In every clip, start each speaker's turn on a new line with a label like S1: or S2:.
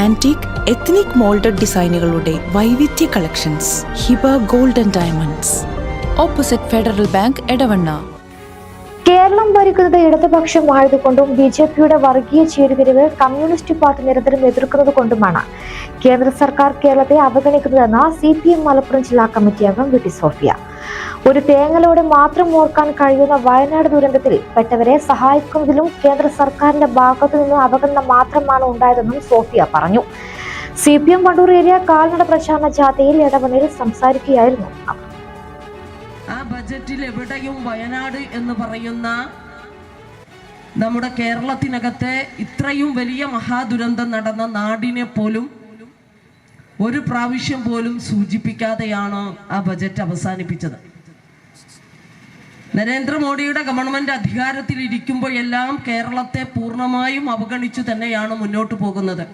S1: Antique ethnic moulded ഡിസൈനുകളുടെ വൈവിധ്യ collections Hiba golden diamonds opposite federal bank Edavanna.
S2: Keralam ഭരിക്കുന്നത് ഇടതുപക്ഷമായതുകൊണ്ടും B J പിയുടെ വർഗീയ ചേരുതിരിവ് കമ്മ്യൂണിസ്റ്റ് പാർട്ടി നിരന്തരം എതിർക്കുന്നത് കൊണ്ടുമാണ്. കേന്ദ്ര സർക്കാർ കേരളത്തെ അവഗണിക്കുന്നതെന്ന് സി പി എം മലപ്പുറം ജില്ലാ കമ്മിറ്റി അംഗം വി ടി സോഫിയ. ഒരു തേങ്ങലോടെ മാത്രം ഓർക്കാൻ കഴിയുന്ന വയനാട് ദുരന്തത്തിൽ പെട്ടവരെ സഹായിക്കുന്നതിലും കേന്ദ്ര സർക്കാരിന്റെ ഭാഗത്തു നിന്ന് അവഗണന മാത്രമാണ് ഉണ്ടായതെന്നും സോഫിയ പറഞ്ഞു. C P M Wandoor area കാൽനട പ്രചാരണ ജാഥയിൽ ഇടവണ്ണിൽ സംസാരിക്കുകയായിരുന്നു
S3: ആ ബജറ്റിൽ എവിടെയും വയനാട് എന്ന് പറയുന്ന നമ്മുടെ കേരളത്തിനകത്തെ ഇത്രയും വലിയ മഹാദുരന്തം നടന്ന നാടിനെ പോലും ഒരു പ്രാവശ്യം പോലും സൂചിപ്പിക്കാതെയാണ് ആ ബജറ്റ് അവസാനിപ്പിച്ചത്. നരേന്ദ്രമോദിയുടെ ഗവൺമെന്റ് അധികാരത്തിൽ ഇരിക്കുമ്പോഴെല്ലാം കേരളത്തെ പൂർണമായും അവഗണിച്ചു തന്നെയാണ് മുന്നോട്ട് പോകുന്നത്.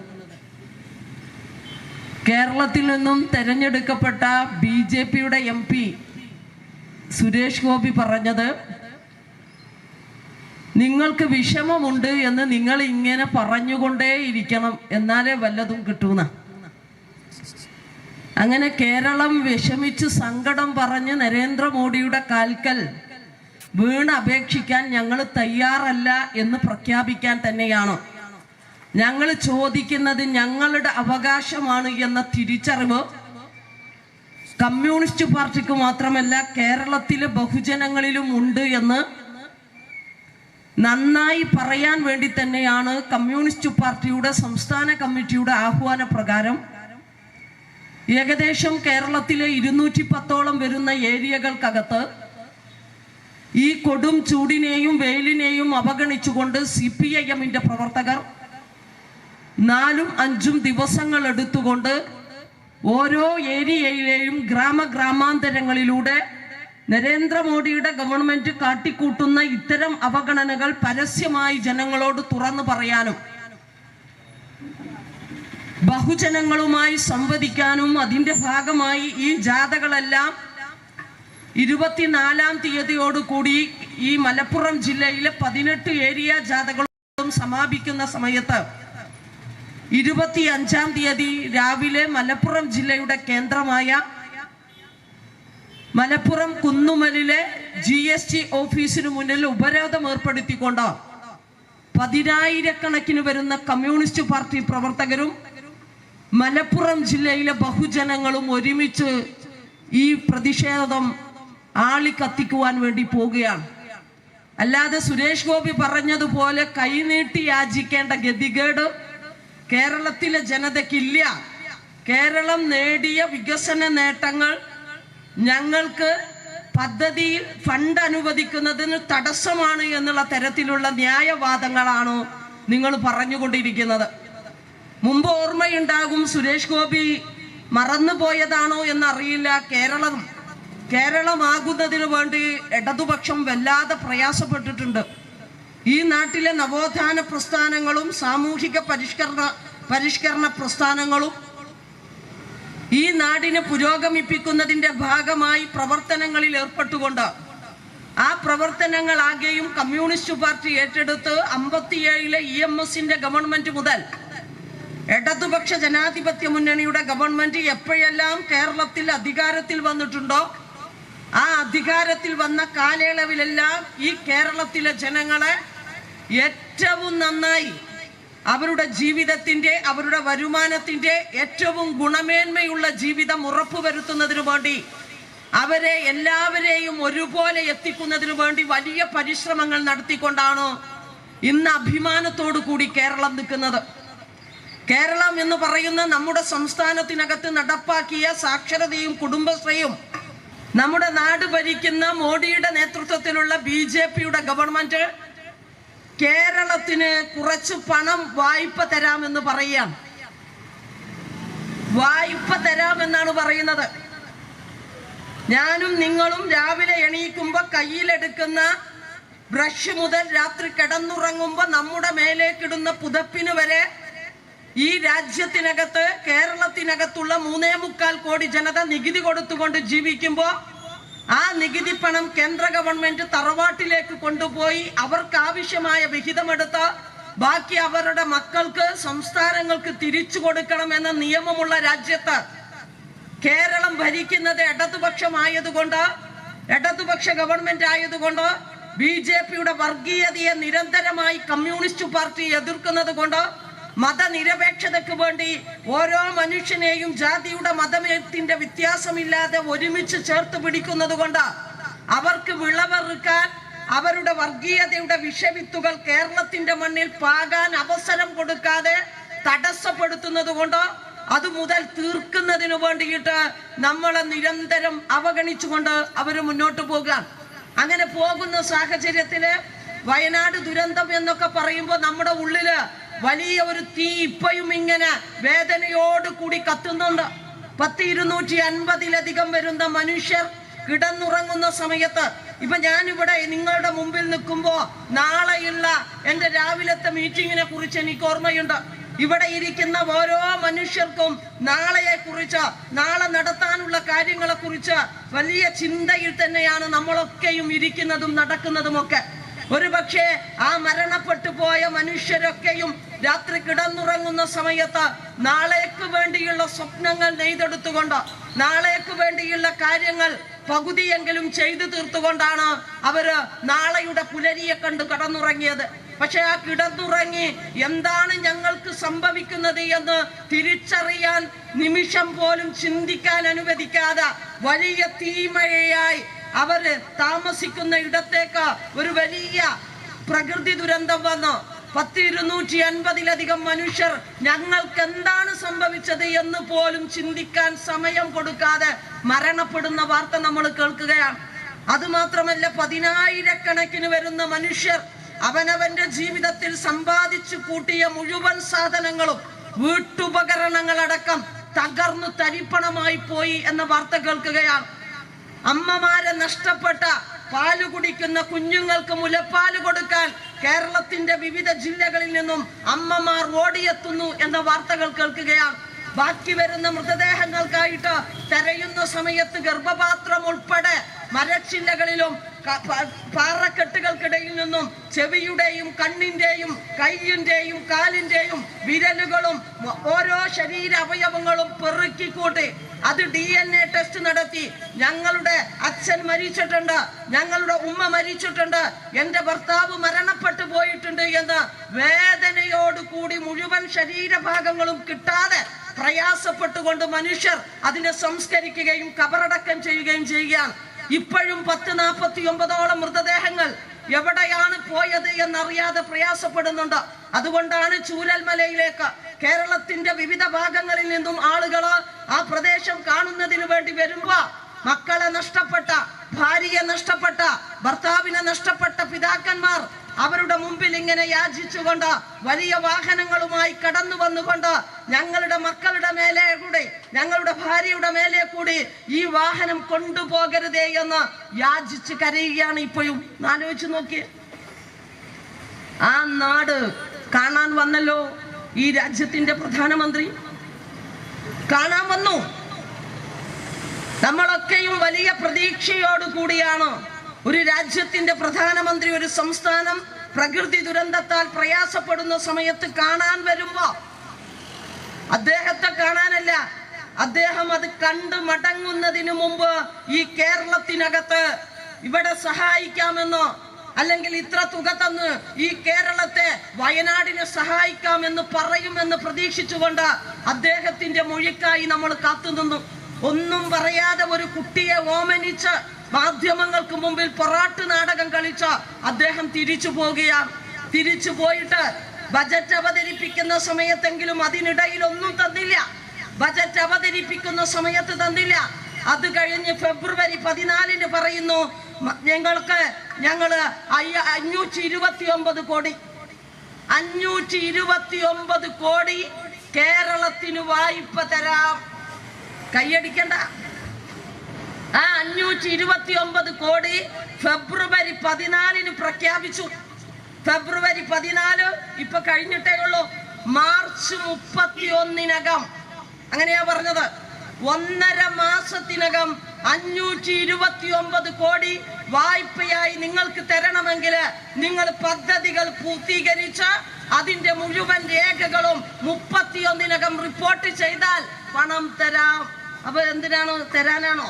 S3: കേരളത്തിൽ നിന്നും തെരഞ്ഞെടുക്കപ്പെട്ട ബി ജെ പിയുടെ എം പി സുരേഷ് ഗോപി പറഞ്ഞത് നിങ്ങൾക്ക് വിഷമമുണ്ട് എന്ന് നിങ്ങൾ ഇങ്ങനെ പറഞ്ഞുകൊണ്ടേ ഇരിക്കണം എന്നാലേ വല്ലതും കിട്ടൂന്ന. അങ്ങനെ കേരളം വിഷമിച്ച് സങ്കടം പറഞ്ഞ് നരേന്ദ്രമോദിയുടെ കാൽക്കൽ വീണ് അപേക്ഷിക്കാൻ ഞങ്ങൾ തയ്യാറല്ല എന്ന് പ്രഖ്യാപിക്കാൻ തന്നെയാണ്. ഞങ്ങൾ ചോദിക്കുന്നത് ഞങ്ങളുടെ അവകാശമാണ് എന്ന തിരിച്ചറിവ് കമ്മ്യൂണിസ്റ്റ് പാർട്ടിക്ക് മാത്രമല്ല കേരളത്തിലെ ബഹുജനങ്ങളിലും ഉണ്ട് എന്ന് നന്നായി പറയാൻ വേണ്ടി തന്നെയാണ് കമ്മ്യൂണിസ്റ്റ് പാർട്ടിയുടെ സംസ്ഥാന കമ്മിറ്റിയുടെ ആഹ്വാന പ്രകാരം ഏകദേശം കേരളത്തിലെ ഇരുന്നൂറ്റി പത്തോളം വരുന്ന ഏരിയകൾക്കകത്ത് ഈ കൊടും ചൂടിനെയും വെയിലിനെയും അവഗണിച്ചുകൊണ്ട് സി പി ഐ എമ്മിന്റെ പ്രവർത്തകർ നാലും അഞ്ചും ദിവസങ്ങൾ എടുത്തുകൊണ്ട് ഓരോ ഏരിയയിലെയും ഗ്രാമ ഗ്രാമാന്തരങ്ങളിലൂടെ നരേന്ദ്രമോദിയുടെ ഗവൺമെന്റ് കാട്ടിക്കൂട്ടുന്ന ഇത്തരം അവഗണനകൾ പരസ്യമായി ജനങ്ങളോട് തുറന്നു പറയാനും ബഹുജനങ്ങളുമായി സംവദിക്കാനും അതിന്റെ ഭാഗമായി ഈ ജാഥകളെല്ലാം ഇരുപത്തിനാലാം തീയതിയോടുകൂടി ഈ മലപ്പുറം ജില്ലയിലെ പതിനെട്ട് ഏരിയ ജാഥകളും സമാപിക്കുന്ന സമയത്ത് ഇരുപത്തി അഞ്ചാം തീയതി രാവിലെ മലപ്പുറം ജില്ലയുടെ കേന്ദ്രമായ മലപ്പുറം കുന്നുമലിലെ ജി എസ് ടി ഓഫീസിന് മുന്നിൽ ഉപരോധം ഏർപ്പെടുത്തിക്കൊണ്ട് പതിനായിരക്കണക്കിന് വരുന്ന കമ്മ്യൂണിസ്റ്റ് പാർട്ടി പ്രവർത്തകരും മലപ്പുറം ജില്ലയിലെ ബഹുജനങ്ങളും ഒരുമിച്ച് ഈ പ്രതിഷേധം ആളിക്കത്തിക്കുവാൻ വേണ്ടി പോവുകയാണ്. അല്ലാതെ സുരേഷ് ഗോപി പറഞ്ഞതുപോലെ കൈനീട്ടി യാചിക്കേണ്ട ഗതികേട് കേരളത്തിലെ ജനതയ്ക്കില്ല. കേരളം നേടിയ വികസന നേട്ടങ്ങൾ ഞങ്ങൾക്ക് പദ്ധതിയിൽ ഫണ്ട് അനുവദിക്കുന്നതിന് തടസ്സമാണ് എന്നുള്ള തരത്തിലുള്ള ന്യായവാദങ്ങളാണ് നിങ്ങൾ പറഞ്ഞുകൊണ്ടിരിക്കുന്നത്. മുമ്പ് ഓർമ്മയുണ്ടാകും സുരേഷ് ഗോപി മറന്നുപോയതാണോ എന്നറിയില്ല കേരളം. കേരളമാകുന്നതിന് വേണ്ടി ഇടതുപക്ഷം വല്ലാതെ പ്രയാസപ്പെട്ടിട്ടുണ്ട്. ഈ നാട്ടിലെ നവോത്ഥാന പ്രസ്ഥാനങ്ങളും സാമൂഹിക പരിഷ്കരണ പരിഷ്കരണ പ്രസ്ഥാനങ്ങളും ഈ നാടിനെ പുരോഗമിപ്പിക്കുന്നതിന്റെ ഭാഗമായി പ്രവർത്തനങ്ങളിൽ ഏർപ്പെട്ടുകൊണ്ട് ആ പ്രവർത്തനങ്ങളാകെയും കമ്മ്യൂണിസ്റ്റ് പാർട്ടി ഏറ്റെടുത്ത് അമ്പത്തിയേഴിലെ ഇ എം എസിന്റെ ഗവൺമെന്റ് മുതൽ ഇടതുപക്ഷ ജനാധിപത്യ മുന്നണിയുടെ ഗവൺമെന്റ് എപ്പോഴെല്ലാം കേരളത്തിൽ അധികാരത്തിൽ വന്നിട്ടുണ്ടോ ആ അധികാരത്തിൽ വന്ന കാലയളവിലെല്ലാം ഈ കേരളത്തിലെ ജനങ്ങളെ ഏറ്റവും നന്നായി അവരുടെ ജീവിതത്തിന്റെ അവരുടെ വരുമാനത്തിന്റെ ഏറ്റവും ഗുണമേന്മയുള്ള ജീവിതം ഉറപ്പുവരുത്തുന്നതിനു വേണ്ടി അവരെ എല്ലാവരെയും ഒരുപോലെ എത്തിക്കുന്നതിനു വേണ്ടി വലിയ പരിശ്രമങ്ങൾ നടത്തിക്കൊണ്ടാണ് ഇന്ന് അഭിമാനത്തോടു കൂടി കേരളം നിൽക്കുന്നത്. കേരളം എന്ന് പറയുന്ന നമ്മുടെ സംസ്ഥാനത്തിനകത്ത് നടപ്പാക്കിയ സാക്ഷരതയും കുടുംബശ്രീയും നമ്മുടെ നാട് ഭരിക്കുന്ന മോഡിയുടെ നേതൃത്വത്തിലുള്ള ബി ജെ പിയുടെ ഗവൺമെന്റ് കേരളത്തിന് കുറച്ച് പണം വായ്പ തരാമെന്ന് പറയാം വായ്പ തരാമെന്നാണ് പറയുന്നത്. ഞാനും നിങ്ങളും രാവിലെ എണീക്കുമ്പോ കയ്യിലെടുക്കുന്ന ബ്രഷ് മുതൽ രാത്രി കിടന്നുറങ്ങുമ്പോ നമ്മുടെ മേലേക്കിടുന്ന പുതപ്പിന് വരെ ഈ രാജ്യത്തിനകത്ത് കേരളത്തിനകത്തുള്ള മൂന്നേ മുക്കാൽ കോടി ജനത നികുതി കൊടുത്തുകൊണ്ട് ജീവിക്കുമ്പോൾ ആ നികുതി പണം കേന്ദ്ര ഗവൺമെന്റ് തറവാട്ടിലേക്ക് കൊണ്ടുപോയി അവർക്ക് ആവശ്യമായ വിഹിതമെടുത്ത് ബാക്കി അവരുടെ മക്കൾക്ക് സംസ്ഥാനങ്ങൾക്ക് തിരിച്ചു കൊടുക്കണം എന്ന നിയമമുള്ള രാജ്യത്ത് കേരളം ഭരിക്കുന്നത് ഇടതുപക്ഷമായതുകൊണ്ട് ഇടതുപക്ഷ ഗവൺമെന്റ് ആയതുകൊണ്ട് ബി ജെ പിയുടെ വർഗീയതയെ നിരന്തരമായി കമ്മ്യൂണിസ്റ്റ് പാർട്ടി എതിർക്കുന്നത് കൊണ്ട് മതനിരപേക്ഷതയ്ക്ക് വേണ്ടി ഓരോ മനുഷ്യനെയും ജാതിയുടെ മതമേത്തിന്റെ വ്യത്യാസമില്ലാതെ ഒരുമിച്ച് ചേർത്ത് പിടിക്കുന്നത് കൊണ്ട് അവർക്ക് വിളവെറുക്കാൻ അവരുടെ വർഗീയതയുടെ വിഷവിത്തുകൾ കേരളത്തിന്റെ മണ്ണിൽ പാകാൻ അവസരം കൊടുക്കാതെ തടസ്സപ്പെടുത്തുന്നത് കൊണ്ട് അത് മുതൽ തീർക്കുന്നതിന് വേണ്ടിയിട്ട് നമ്മളെ നിരന്തരം അവഗണിച്ചുകൊണ്ട് അവർ മുന്നോട്ട് പോകാം അങ്ങനെ പോകുന്ന സാഹചര്യത്തിൽ വയനാട് ദുരന്തം എന്നൊക്കെ പറയുമ്പോൾ നമ്മുടെ ഉള്ളിൽ വലിയ ഒരു തീ ഇപ്പോഴും ഇങ്ങനെ വേദനയോട് കൂടി കത്തുന്നുണ്ട്. പത്ത് ഇരുന്നൂറ്റി അൻപതിലധികം വരുന്ന മനുഷ്യർ കിടന്നുറങ്ങുന്ന സമയത്ത് ഇപ്പൊ ഞാനിവിടെ നിങ്ങളുടെ മുമ്പിൽ നിൽക്കുമ്പോ നാളെയുള്ള എന്റെ രാവിലത്തെ മീറ്റിങ്ങിനെ കുറിച്ച് എനിക്ക് ഓർമ്മയുണ്ട്. ഇവിടെ ഇരിക്കുന്ന ഓരോ മനുഷ്യർക്കും നാളെയെ കുറിച്ച് നാളെ നടത്താനുള്ള കാര്യങ്ങളെ കുറിച്ച് വലിയ ചിന്തയിൽ തന്നെയാണ് നമ്മളൊക്കെയും ഇരിക്കുന്നതും നടക്കുന്നതും ഒക്കെ ഒരു പക്ഷേ ആ മരണപ്പെട്ടു പോയ മനുഷ്യരൊക്കെയും രാത്രി കിടന്നുറങ്ങുന്ന സമയത്ത് നാളേക്ക് വേണ്ടിയുള്ള സ്വപ്നങ്ങൾ നെയ്തെടുത്തുകൊണ്ട് നാളേക്ക് വേണ്ടിയുള്ള കാര്യങ്ങൾ പകുതിയെങ്കിലും ചെയ്തു തീർത്തുകൊണ്ടാണ് അവർ നാളെയുടെ പുലരിയെ കണ്ട് കടന്നുറങ്ങിയത്. പക്ഷെ ആ കിടന്നുറങ്ങി എന്താണ് ഞങ്ങൾക്ക് സംഭവിക്കുന്നത് എന്ന് തിരിച്ചറിയാൻ നിമിഷം പോലും ചിന്തിക്കാൻ അനുവദിക്കാതെ വലിയ തീമഴയായി അവർ താമസിക്കുന്ന ഇടത്തേക്ക് ഒരു വലിയ പ്രകൃതി ദുരന്തം വന്നു. പത്ത് ഇരുന്നൂറ്റി അൻപതിലധികം മനുഷ്യർ ഞങ്ങൾക്ക് എന്താണ് സംഭവിച്ചത് എന്ന് പോലും ചിന്തിക്കാൻ സമയം കൊടുക്കാതെ മരണപ്പെടുന്ന വാർത്ത നമ്മൾ കേൾക്കുകയാണ്. അതുമാത്രമല്ല പതിനായിരക്കണക്കിന് വരുന്ന മനുഷ്യർ അവനവന്റെ ജീവിതത്തിൽ സമ്പാദിച്ചു കൂട്ടിയ മുഴുവൻ സാധനങ്ങളും വീട്ടുപകരണങ്ങളടക്കം തകർന്നു തരിപ്പണമായി പോയി എന്ന വാർത്ത കേൾക്കുകയാണ്. അമ്മമാരെ നഷ്ടപ്പെട്ട പാൽ കുടിക്കുന്ന കുഞ്ഞുങ്ങൾക്ക് മുലപ്പാൽ കൊടുക്കാൻ കേരളത്തിന്റെ വിവിധ ജില്ലകളിൽ നിന്നും അമ്മമാർ ഓടിയെത്തുന്നു എന്ന വാർത്തകൾ കേൾക്കുകയാണ്. ബാക്കി വരുന്ന മൃതദേഹങ്ങൾക്കായിട്ട് തെരയുന്ന സമയത്ത് ഗർഭപാത്രം ഉൾപ്പെടെ മരച്ചില്ലകളിലും പാറക്കെട്ടുകൾക്കിടയിൽ നിന്നും ചെവിയുടെയും കണ്ണിന്റെയും കൈയിന്റെയും കാലിന്റെയും വിരലുകളും ഓരോ ശരീര അവയവങ്ങളും പെറുക്കിക്കൂട്ടി അത് ഡി എൻ എ ടെസ്റ്റ് നടത്തി. ഞങ്ങളുടെ അച്ഛൻ മരിച്ചിട്ടുണ്ട് ഞങ്ങളുടെ ഉമ്മ മരിച്ചിട്ടുണ്ട് എന്റെ ഭർത്താവ് മരണപ്പെട്ടു പോയിട്ടുണ്ട് എന്ന് വേദനയോടുകൂടി മുഴുവൻ ശരീരഭാഗങ്ങളും കിട്ടാതെ പ്രയാസപ്പെട്ടുകൊണ്ട് മനുഷ്യർ അതിനെ സംസ്കരിക്കുകയും കബറടക്കം ചെയ്യുകയും ചെയ്യുകയാണ്. ഇപ്പോഴും പത്ത് നാൽപ്പത്തി ഒമ്പതോളം മൃതദേഹങ്ങൾ എവിടെയാണ് പോയത് എന്നറിയാതെ പ്രയാസപ്പെടുന്നുണ്ട്. അതുകൊണ്ടാണ് ചൂരൽമലയിലേക്ക് കേരളത്തിന്റെ വിവിധ ഭാഗങ്ങളിൽ നിന്നും ആളുകൾ ആ പ്രദേശം കാണുന്നതിന് വേണ്ടി വരുമ്പോ മക്കളെ നഷ്ടപ്പെട്ട ഭാര്യയെ നഷ്ടപ്പെട്ട ഭർത്താവിനെ നഷ്ടപ്പെട്ട പിതാക്കന്മാർ അവരുടെ മുമ്പിൽ ഇങ്ങനെ യാചിച്ചുകൊണ്ട് വലിയ വാഹനങ്ങളുമായി കടന്നു വന്നുകൊണ്ട് ഞങ്ങളുടെ മക്കളുടെ മേലെ കൂടി ഞങ്ങളുടെ ഭാര്യയുടെ മേലെ കൂടി ഈ വാഹനം കൊണ്ടുപോകരുതേ എന്ന് യാചിച്ച് കരയുകയാണ് ഇപ്പോഴും. ആലോചിച്ച് നോക്കിയേ. ആ നാട് കാണാൻ വന്നല്ലോ ഈ രാജ്യത്തിന്റെ പ്രധാനമന്ത്രി. കാണാൻ വന്നു. നമ്മളൊക്കെയും വലിയ പ്രതീക്ഷയോട് കൂടിയാണ് ഒരു രാജ്യത്തിന്റെ പ്രധാനമന്ത്രി ഒരു സംസ്ഥാനം പ്രകൃതി ദുരന്തത്താൽ പ്രയാസപ്പെടുന്ന സമയത്ത് കാണാൻ വരുമ്പോ അദ്ദേഹത്തെ കാണാനല്ല അദ്ദേഹം അത് കണ്ട് മടങ്ങുന്നതിന് മുമ്പ് ഈ കേരളത്തിനകത്ത് ഇവിടെ സഹായിക്കാമെന്നോ അല്ലെങ്കിൽ ഇത്ര തുക തന്ന് ഈ കേരളത്തെ വയനാടിനെ സഹായിക്കാമെന്ന് പറയുമെന്ന് പ്രതീക്ഷിച്ചുകൊണ്ട് അദ്ദേഹത്തിന്റെ മൊഴിക്കായി നമ്മൾ കാത്തുനിന്നു. ഒന്നും പറയാതെ ഒരു കുട്ടിയെ ഓമനിച്ച് മാധ്യമങ്ങൾക്ക് മുമ്പിൽ പൊറാട്ട് നാടകം കളിച്ച അദ്ദേഹം തിരിച്ചു പോകുകയാണ് തിരിച്ചു പോയിട്ട് ബജറ്റ് അവതരിപ്പിക്കുന്ന സമയത്തെങ്കിലും അതിനിടയിൽ ഒന്നും തന്നില്ല. ബജറ്റ് അവതരിപ്പിക്കുന്ന സമയത്ത് തന്നില്ല. അത് കഴിഞ്ഞ് ഫെബ്രുവരി പതിനാലിന് പറയുന്നു ഞങ്ങൾക്ക് അയ്യ- അഞ്ഞൂറ്റി ഇരുപത്തി ഒമ്പത് കോടി. അഞ്ഞൂറ്റി ഇരുപത്തി ഒമ്പത് കോടി കേരളത്തിന് വായ്പ തരാം. കൈയടിക്കണ്ട. ആ അഞ്ഞൂറ്റി ഇരുപത്തി ഒമ്പത് കോടി ഫെബ്രുവരി പതിനാലിന് പ്രഖ്യാപിച്ചു. ഫെബ്രുവരി പതിനാല് ഇപ്പൊ കഴിഞ്ഞിട്ടേ ഉള്ളൂ. മാർച്ച് മുപ്പത്തി ഒന്നിനകം അങ്ങനെയാ പറഞ്ഞത്. ഒന്നര മാസത്തിനകം അഞ്ഞൂറ്റി ഇരുപത്തി ഒമ്പത് കോടി വായ്പയായി നിങ്ങൾക്ക് തരണമെങ്കിൽ നിങ്ങൾ പദ്ധതികൾ പൂർത്തീകരിച്ച് അതിന്റെ മുഴുവൻ രേഖകളും മുപ്പത്തിയൊന്നിനകം റിപ്പോർട്ട് ചെയ്താൽ പണം തരാം. അപ്പൊ എന്തിനാണോ തരാനാണോ?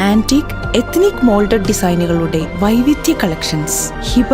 S1: Antique ethnic moulded ഡിസൈനുകളുടെ വൈവിധ്യ കളക്ഷൻസ് ഹിബ